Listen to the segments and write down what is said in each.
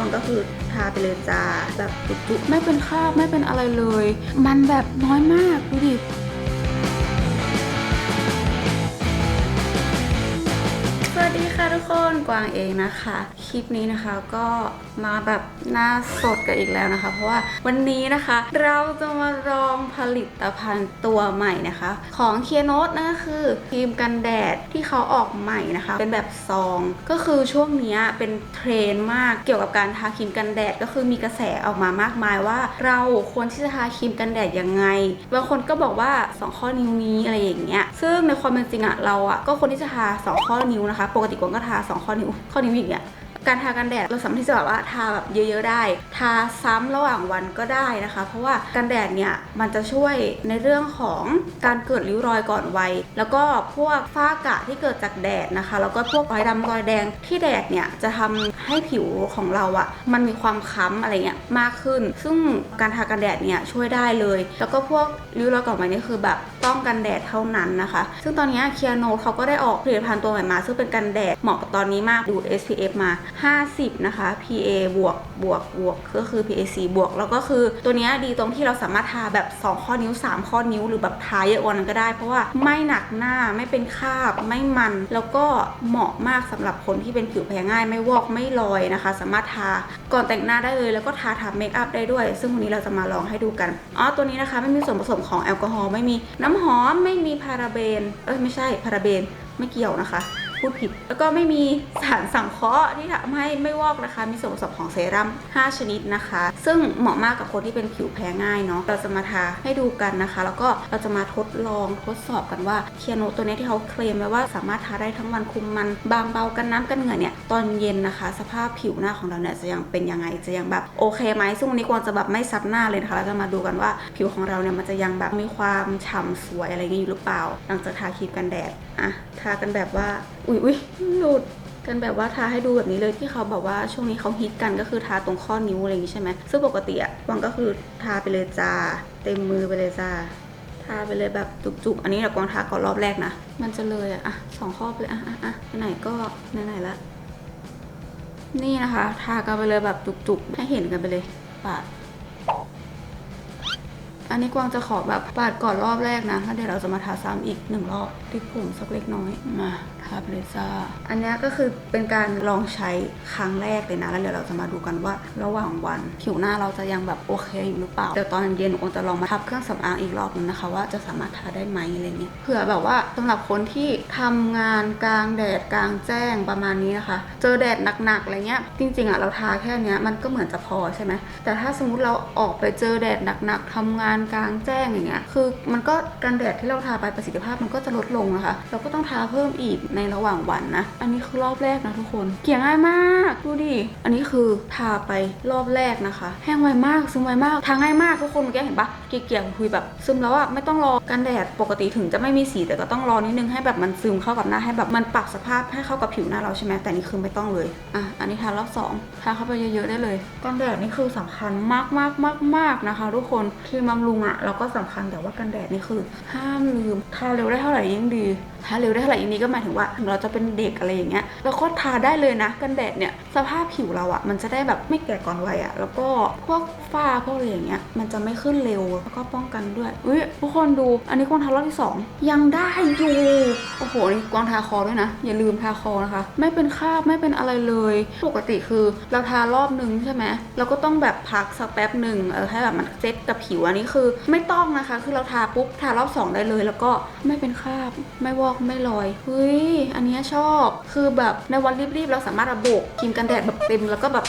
ก่อนก็คือทาไปเลยจ้าแบบจุกไม่เป็นคราบไม่เป็นอะไรเลย มันแบบน้อยมากดูดิๆสวัสดี ค่ะทุกคนกวางเองนะคะ คลิปนี้นะคะก็มาแบบหน้าสดกันอีกแล้วนะคะ เพราะว่าวันนี้นะคะ เราจะมาลองผลิตภัณฑ์ตัวใหม่นะคะ ของเคียโนตนั่นก็คือครีมกันแดดที่เขาออกใหม่นะคะ เป็นแบบซอง ก็คือช่วงเนี้ยเป็นเทรนมากเกี่ยวกับการทาครีมกันแดดก็คือมีกระแสออกมามากมายว่า เราควรที่จะทาครีมกันแดดยังไงบางคนก็บอกว่า 2 ข้อนิ้วนี้อะไรอย่างเงี้ยซึ่งในความเป็นจริงอะเราอะก็ควรที่จะทา2ข้อนิ้วนะคะ ปกติกวางก็ทา2ข้อนิ้วข้อนิ้วอย่างเงี้ยการทากันแดดเราสามารถที่จะแบบว่าทาแบบเยอะ ๆ ได้ ทาซ้ำระหว่างวันก็ได้นะคะ เพราะว่ากันแดดเนี่ยมันจะช่วยในเรื่องของการเกิดริ้วรอยก่อนวัยแล้วก็พวกฝ้ากระที่เกิดจากแดดนะคะ แล้วก็พวกรอยดำรอยแดงที่แดดเนี่ยจะทำให้ผิวของเราอะมันมีความค้ำอะไรเงี้ยมากขึ้น ซึ่งการทากันแดดเนี่ยช่วยได้เลย แล้วก็พวกริ้วรอยก่อนวัยนี่คือแบบ ต้องกันแดดเท่านั้นนะคะ ซึ่งตอนนี้เคียโนเขาก็ได้ออกผลิตภัณฑ์ตัวใหม่มา ซึ่งเป็นกันแดดเหมาะกับตอนนี้มากดู SPF มา 50 นะคะ PA บวกบวกบวกก็คือ PAC บวกแล้วก็คือตัวนี้ดีตรงที่เราสามารถทาแบบ 2 ข้อนิ้ว 3 ข้อนิ้วหรือแบบทาเยอะกว่านั้นก็ได้ เพราะว่าไม่หนักหน้าไม่เป็นคราบไม่มัน แล้วก็เหมาะมากสำหรับคนที่เป็นผิวแพ้ง่าย ไม่วอกไม่ลอยนะคะ สามารถทาก่อนแต่งหน้าได้เลย แล้วก็ทาทับเมคอัพได้ด้วย ซึ่งวันนี้เราจะมาลองให้ดูกันอ๋อตัวนี้นะคะไม่มีส่วนผสมของแอลกอฮอล์ไม่มีน้ำหอมไม่มีพาราเบน เอ้ยไม่ใช่พาราเบนไม่เกี่ยวนะคะ พูดผิด แล้วก็ไม่มีสารสังเคราะห์ที่ทำให้ไม่วอกนะคะ มีส่วนผสมของเซรั่ม 5 ชนิดนะคะ ซึ่งเหมาะมากกับคนที่เป็นผิวแพ้ง่ายเนาะ เราจะมาทาให้ดูกันนะคะ แล้วก็เราจะมาทดลองทดสอบกันว่าเคียโนตัวนี้ที่เขาเคลมไว้ว่าสามารถทาได้ทั้งวันคุมมัน บางเบากันน้ำกันเหงื่อเนี่ย ตอนเย็นนะคะ สภาพผิวหน้าของเราเนี่ยจะยังเป็นยังไง จะยังแบบโอเคไหมซึ่งวันนี้กวางจะแบบไม่ซับหน้าเลยนะคะเราจะมาดูกันว่าผิวของเราเนี่ยมันจะยังแบบมีความฉ่ำสวยอะไรเงี้ยอยู่หรือเปล่า หลังจากทาครีมกันแดดอะทากันแบบว่า อุ๊ยอุ๊ยหลุดกันแบบว่าทาให้ดูแบบนี้เลยที่เขาบอกว่าช่วงนี้เขาฮิตกันก็คือทาตรงข้อนิ้วอะไรอย่างงี้ใช่ไหมซึ่งปกติอะวังก็คือทาไปเลยจ้า เต็มมือไปเลยจ้าทาไปเลยแบบจุกๆ อันนี้เรากวางทาก่อนรอบแรกนะ มันจะเลยอะอะสองข้อไปเลยอะอะอะไหนก็ไหนๆละนี่นะคะ ทากันไปเลยแบบจุกๆ ให้เห็นกันไปเลยปาด อันนี้กวางจะขอแบบปาดก่อนรอบแรกนะแล้วเดี๋ยวเราจะมาทาซ้ำอีกหนึ่งรอบติดผมสักเล็กน้อยมาทาไปเลยจ้าอันนี้ก็คือเป็นการลองใช้ครั้งแรกเลยนะ แล้วเดี๋ยวเราจะมาดูกันว่าระหว่างวัน ผิวหน้าเราจะยังแบบโอเคอยู่หรือเปล่า เดี๋ยวตอนเย็นกวางจะลองมาทับเครื่องสำอางอีกรอบนึงนะคะ ว่าจะสามารถทาได้ไหมอะไรเงี้ยเผื่อแบบว่าสำหรับคนที่ทำงานกลางแดดกลางแจ้งประมาณนี้นะคะ เจอแดดหนักๆอะไรเงี้ยจริงๆอะเราทาแค่เนี้ยมันก็เหมือนจะพอใช่ไหมแต่ถ้าสมมุติเราออกไปเจอแดดหนักๆทำงานกลางแจ้งอย่างเงี้ยคือมันก็กันแดดที่เราทาไปประสิทธิภาพมันก็จะลดลงนะคะ เราก็ต้องทาเพิ่มอีกในระหว่างวันนะ อันนี้คือรอบแรกนะทุกคน เกี่ยง่ายมากดู อันนี้คือทาไปรอบแรกนะคะ แห้งไวมากซึมไวมากทาง่ายมากทุกคนเมื่อกี้เห็นปะเกี่ยๆคุยแบบซึมแล้วอะไม่ต้องรอกันแดดปกติถึงจะไม่มีสีแต่ก็ต้องรอนิดนึงให้แบบมันซึมเข้ากับหน้าให้แบบมันปรับสภาพให้เข้ากับผิวหน้าเราใช่ไหมแต่นี่คือไม่ต้องเลยอะอันนี้ทารอบสองทาเข้าไปเยอะๆได้เลยกันแดดนี่คือสำคัญมากมากมากมากนะคะทุกคนครีมบำรุงอะเราก็สำคัญแต่ว่ากันแดดนี่คือ ห้ามลืมทาเร็วได้เท่าไหร่ยิ่งดีทาเร็วได้เท่าไหร่ยิ่งดีก็หมายถึงว่าถึงเราจะเป็นเด็กอะไรอย่างเงี้ยเราก็ทาได้เลยนะ กันแดดเนี่ย สภาพผิวเราอะมันจะได้แบบไม่แก่ก่อนวัยอะแล้วก็พวกฝ้าพวกอะไรอย่างเงี้ยมันจะไม่ขึ้นเร็วแล้วก็ป้องกันด้วยอุ้ยทุกคนดู อันนี้กวางทารอบที่สองยังได้อยู่โอ้โหนี่กวางทาคอด้วยนะ อย่าลืมทาคอนะคะ ไม่เป็นคราบไม่เป็นอะไรเลย ปกติคือเราทารอบนึงใช่ไหมเราก็ต้องแบบพักสักแป๊บหนึ่งเออให้แบบมันเซ็ตกับผิวอันนี้คือ ไม่ต้องนะคะ คือเราทาปุ๊บทารอบสองได้เลย แล้วก็ไม่เป็นคราบไม่วอกไม่ลอยเฮ้ยอันเนี้ยชอบคือแบบในวันรีบๆเราสามารถระโบครีมกันแดดแบบเต็มแล้วก็แบบ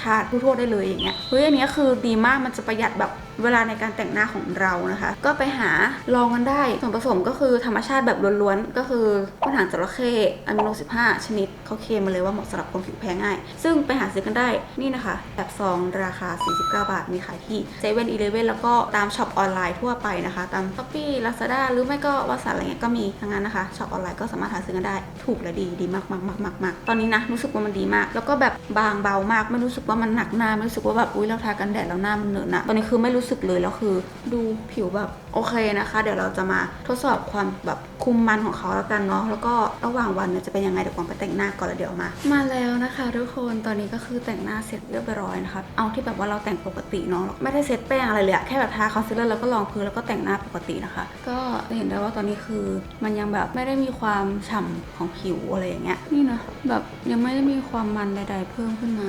ทาทั่วๆได้เลยอย่างเงี้ยเฮ้ยอันนี้คือดีมากมันจะประหยัดแบบ เวลาในการแต่งหน้าของเรานะคะ ก็ไปหาลองกันได้ ส่วนผสมก็คือธรรมชาติแบบล้วนๆ ก็คือก้นหางจระเข้อะมิโน 15 ชนิดเขาเคลมมาเลยว่าเหมาะสำหรับคนผิวแพ้ง่าย ซึ่งไปหาซื้อกันได้นี่นะคะ แบบซองราคา 49 บาทมีขายที่เซเว่นอีเลฟเว่นแล้วก็ตามช็อปออนไลน์ทั่วไปนะคะ ตามช้อปปี้ลาซาด้าหรือไม่ก็วาสันอะไรเงี้ยก็มีทั้งนั้นนะคะช็อปออนไลน์ก็สามารถหาซื้อกันได้ถูกและดีดีมากมากมากมากมากตอนนี้นะรู้สึกว่ามันดีมาก แล้วก็แบบบางเบามากไม่รู้สึกว่ามันหนักหน้าไม่รู้สึกว่าแบบอุ้ยเราทากันแดดแล้วหน้ามันเหนอะหนะตอนนี้คือไม่รู้รู้สึกเลยแล้วคือ ดูผิวแบบโอเคนะคะ เดี๋ยวเราจะมาทดสอบความแบบคุมมันของเขาแล้วกันเนาะแล้วก็ระหว่างวันเนี่ยจะเป็นยังไงเดี๋ยวกวางไปแต่งหน้าก่อนแล้วเดี๋ยวมา มาแล้วนะคะ ทุกคนตอนนี้ก็คือแต่งหน้าเสร็จเรียบร้อยนะคะเอาที่แบบว่าเราแต่งปกติเนาะไม่ได้เซตแป้งอะไรเลยอะแค่แบบทาคอนซีลเลอร์แล้วก็รองพื้นแล้วก็แต่งหน้าปกตินะคะ ก็จะเห็นได้ว่าตอนนี้คือมันยังแบบไม่ได้มีความฉ่ำของผิวอะไรอย่างเงี้ยนี่นะแบบยังไม่ได้มีความมันใด ๆ เพิ่มขึ้นมา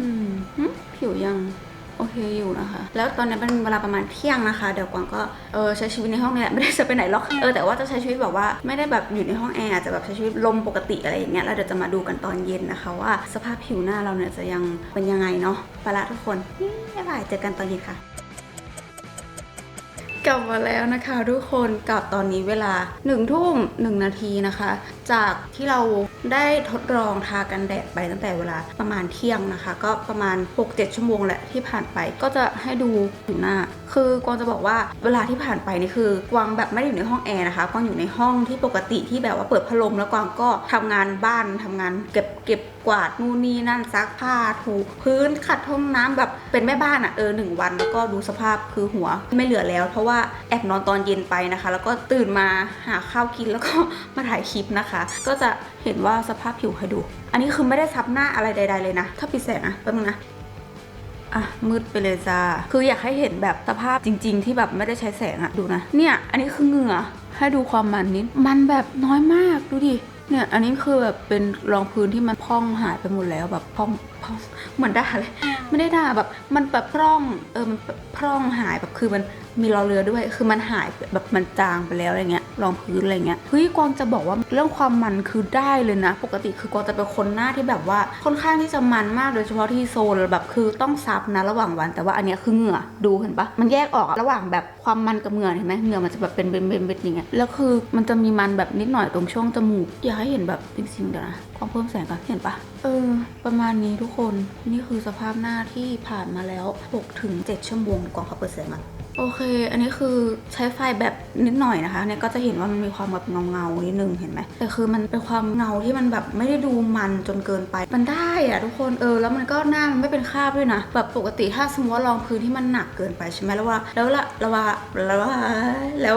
อืมหึผิวยัง โอเคอยู่นะคะ แล้วตอนนี้เป็นเวลาประมาณเที่ยงนะคะ เดี๋ยวกวางก็เออใช้ชีวิตในห้องนี่แหละไม่ได้จะไปไหนหรอกเออแต่ว่าจะใช้ชีวิตแบบว่าไม่ได้แบบอยู่ในห้องแอร์อาจจะแบบใช้ชีวิตลมปกติอะไรอย่างเงี้ยแล้วเดี๋ยวจะมาดูกันตอนเย็นนะคะ ว่าสภาพผิวหน้าเราเนี่ยจะยังเป็นยังไงเนาะไปละทุกคนนี่บ๊ายบายเจอกันตอนเย็นค่ะกลับมาแล้วนะคะทุกคนกับตอนนี้เวลา1นึ่ทุ่มหนาทีนะคะ จากที่เรา ได้ทดลองทากันแดดไปตั้งแต่เวลาประมาณเที่ยงนะคะ ก็ประมาณ 6-7 ชั่วโมงแหละที่ผ่านไปก็จะให้ดูผิวหน้า คือกวางจะบอกว่าเวลาที่ผ่านไปนี่คือกวางแบบไม่ได้อยู่ในห้องแอร์นะคะกวางอยู่ในห้องที่ปกติที่แบบว่าเปิดพัดลมแล้วกวางก็ทำงานบ้านทำงานเก็บ เก็บกวาดนู่นนี่นั่นซักผ้าถูพื้นขัดห้องน้ำแบบเป็นแม่บ้านอะ่ะเออหนึ่งวันแล้วก็ดูสภาพคือหัวไม่เหลือแล้ว เพราะว่าแอบนอนตอนเย็นไปนะคะ แล้วก็ตื่นมาหาข้าวกินแล้วก็มาถ่ายคลิปนะคะ ก็จะเห็นว่าสภาพผิวให้ดู อันนี้คือไม่ได้ซับหน้าอะไรใด ๆ เลยนะ ถ้าปิดแสงนะแป๊บนึงนะอะมืดไปเลยจ้า คืออยากให้เห็นแบบสภาพจริง ๆ ที่แบบไม่ได้ใช้แสงอะดูนะ เนี่ย อันนี้คือเหงื่อให้ดูความมันนิด มันแบบน้อยมากดูดิ เนี่ย อันนี้คือแบบเป็นรองพื้นที่มันพองหายไปหมดแล้วแบบพองพองเหมือนด่าเลยไม่ได้ด่าแบบมันแบบพร่องเออมันแบบพร่องหายแบบคือมันมีรอเรือด้วย คือมันหายไปแบบมันจางไปแล้วอะไรเงี้ย รองพื้นอะไรเงี้ยเฮ้ยกวางจะบอกว่าเรื่องความมันคือได้เลยนะ ปกติคือกวางจะเป็นคนหน้าที่แบบว่าค่อนข้างที่จะมันมากโดยเฉพาะที่โซนแบบคือต้องซับนะระหว่างวัน แต่ว่าอันเนี้ยคือเหงื่อดูเห็นปะมันแยกออกระหว่างแบบความมันกับเหงื่อเห็นไหมเหงื่อมันจะแบบเป็นเบ็ดๆๆอย่างเงี้ยแล้วคือมันจะมีมันแบบนิดหน่อยตรงช่วงจมูกอยากให้เห็นแบบจริงๆเดี๋ยวนะความเพิ่มแสงก่อนเห็นปะเออประมาณนี้ทุกคนนี่คือสภาพหน้าที่ผ่านมาแล้ว6ถึง7ชั่วโมงกวางเขาเปิดแสงมา โอเค อันนี้คือใช้ไฟแบบนิดหน่อยนะคะ เนี่ยก็จะเห็นว่ามันมีความแบบเงาเงานิดนึงเห็นไหมแต่คือมันเป็นความเงาที่มันแบบไม่ได้ดูมันจนเกินไป มันได้อะทุกคนเออแล้วมันก็หน้ามันไม่เป็นคราบด้วยนะแบบปกติถ้าสมมติว่ารองพื้นที่มันหนักเกินไปใช่ไหมแล้วว่าแล้วละแล้วว่าแล้วว่าแล้ว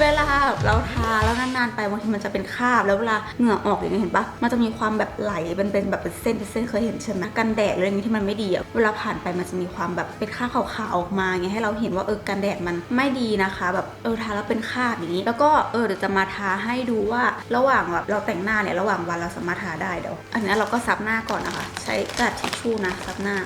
เวลาเราทาแล้วนานๆไปบางทีมันจะเป็นคราบแล้วเวลาเหงื่อออกอย่างนี้เห็นปะมันจะมีความแบบไหลเป็นเป็นแบบเป็นเส้นเป็นเส้นเคยเห็นใช่ไหมกันแดดอะไรอย่างนี้ที่มันไม่ดีอะเวลาผ่านไปมันจะมีความแบบเป็นคราบขาวๆออกมาไงให้เราเห็นว่าเออกันแดดมันไม่ดีนะคะ แบบเออทาแล้วเป็นคราบอย่างนี้ แล้วก็เออเดี๋ยวจะมาทาให้ดูว่าระหว่างแบบเราแต่งหน้าเนี่ยระหว่างวันเราสามารถทาได้เดี๋ยวอันนี้เราก็ซับหน้าก่อนนะคะ ใช้กระดาษทิชชู่นะซับหน้า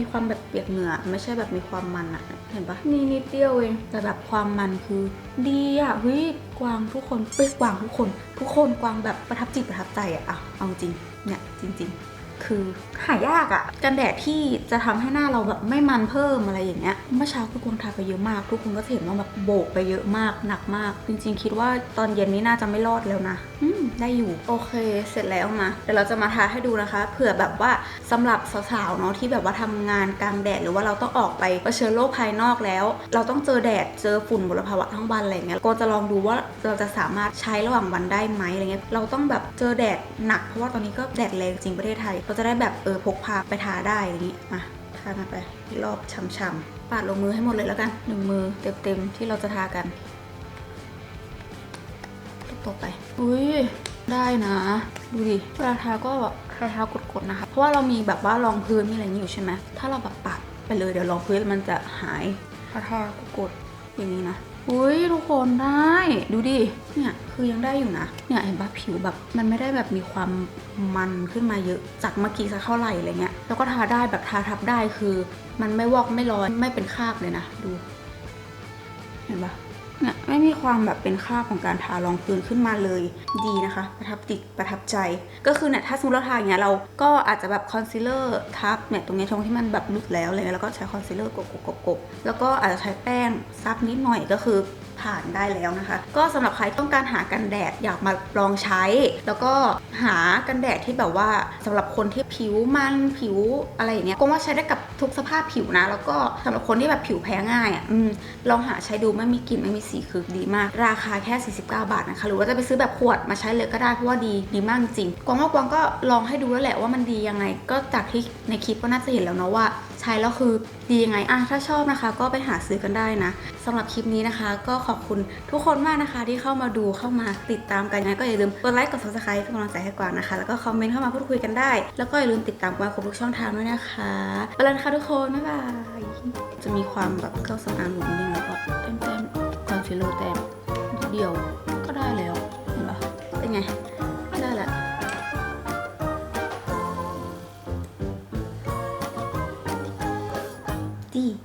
มีความแบบเปียกเหงื่อไม่ใช่แบบมีความมันอะเห็นปะนี่นิดเดียวเองแต่แบบความมันคือดีอะเฮ้ยกวางทุกคนเอ้ยกวางทุกคน ทุกคนกวางแบบประทับจิตประทับใจอะอะเอาจริงเนี่ยจริง ๆ คือหายากอะกันแดดที่จะทำให้หน้าเราแบบไม่มันเพิ่มอะไรอย่างเงี้ยเมื่อเช้าคือกวางทาไปเยอะมาก ทุกคนก็เห็นว่าแบบโบกไปเยอะมากหนักมาก จริงๆ คิดว่าตอนเย็นนี้น่าจะไม่รอดแล้วนะอืมได้อยู่โอเค เสร็จแล้วมาเดี๋ยวเราจะมาทาให้ดูนะคะเผื่อแบบว่าสำหรับสาวๆเนาะที่แบบว่าทำงานกลางแดดหรือว่าเราต้องออกไปเผชิญโลกภายนอกแล้ว เราต้องเจอแดดเจอฝุ่นมลภาวะทั้งวันอะไรเงี้ยก็จะลองดูว่าเราจะสามารถใช้ระหว่างวันได้ไหมอะไรเงี้ยเราต้องแบบเจอแดดหนักเพราะว่าตอนนี้ก็แดดแรงจริงประเทศไทยเราจะได้แบบเออพกพาไปทาได้อย่างนี้มาทามาไปรอบช้ำๆปาดลงมือให้หมดเลยแล้วกันหนึ่งมือเต็มๆที่เราจะทากันตบไป อุ้ย ได้นะ ดูดิ เวลาทาก็แบบทาทากดๆนะคะ เพราะว่าเรามีแบบว่ารองพื้นมีอะไรนี้อยู่ใช่ไหม ถ้าเราแบบปัดไปเลยเดี๋ยวรองพื้นมันจะหาย ทาทากดๆอย่างนี้นะ อุ้ยทุกคนได้ดูดิเนี่ยคือยังได้อยู่นะเนี่ยเห็นปะผิวแบบมันไม่ได้แบบมีความมันขึ้นมาเยอะจากเมื่อกี้สักเท่าไหร่อะไรเงี้ยแล้วก็ทาได้แบบทาทับได้คือ มันไม่วอกไม่ร้อนไม่เป็นคราบเลยนะดู เห็นปะ ไม่มีความแบบเป็นคราบของการทารองพื้นขึ้นมาเลยดีนะคะ ประทับจิตประทับใจ ก็คือเนี่ยถ้าสมมติเราทาอย่างเงี้ยเราก็อาจจะแบบคอนซีลเลอร์ทับเนี่ยตรงเนี้ยตรงที่มันแบบหลุดแล้วอะไรเงี้ยแล้วก็ใช้คอนซีลเลอร์กบกบกบกบแล้วก็อาจจะใช้แป้งซับนิดหน่อยก็คือผ่านได้แล้วนะคะ ก็สำหรับใครต้องการหากันแดดอยากมาลองใช้ แล้วก็หากันแดดที่แบบว่าสำหรับคนที่ผิวมันผิวอะไรอย่างเงี้ยก็ว่าใช้ได้กับ ทุกสภาพผิวนะ แล้วก็สำหรับคนที่แบบผิวแพ้ง่ายอะอลองหาใช้ดูไม่มีกลิ่นไม่มีสีคือดีมาก ราคาแค่ 49 บาทนะคะ หรือว่าจะไปซื้อแบบขวดมาใช้เลยก็ได้เพราะว่าดีดีมากจริงกวางว่ากวางก็ลองให้ดูแล้วแหละว่ามันดียังไง ก็จากที่ในคลิปก็น่าจะเห็นแล้วเนาะว่า ใช้แล้วคือดียังไงอะถ้าชอบนะคะ ก็ไปหาซื้อกันได้นะสำหรับคลิปนี้นะคะ ก็ขอบคุณทุกคนมากนะคะ ที่เข้ามาดูเข้ามาติดตามกันนะก็อย่าลืมกดไลค์กด subscribe เป็นกำลังใจให้กวางนะคะ แล้วก็คอมเมนต์เข้ามาพูดคุยกันได้ แล้วก็อย่าลืมติดตามกวางครบทุกช่องทางด้วยนะคะไปแล้วนะคะทุกคนบ๊ายบายจะมีความแบบเครื่องสำอางหนุนนิดนึงแล้วก็แต้มแต้มคอนซีลเลอร์แต้มเดียวก็ได้แล้วเห็นปะเป็นไง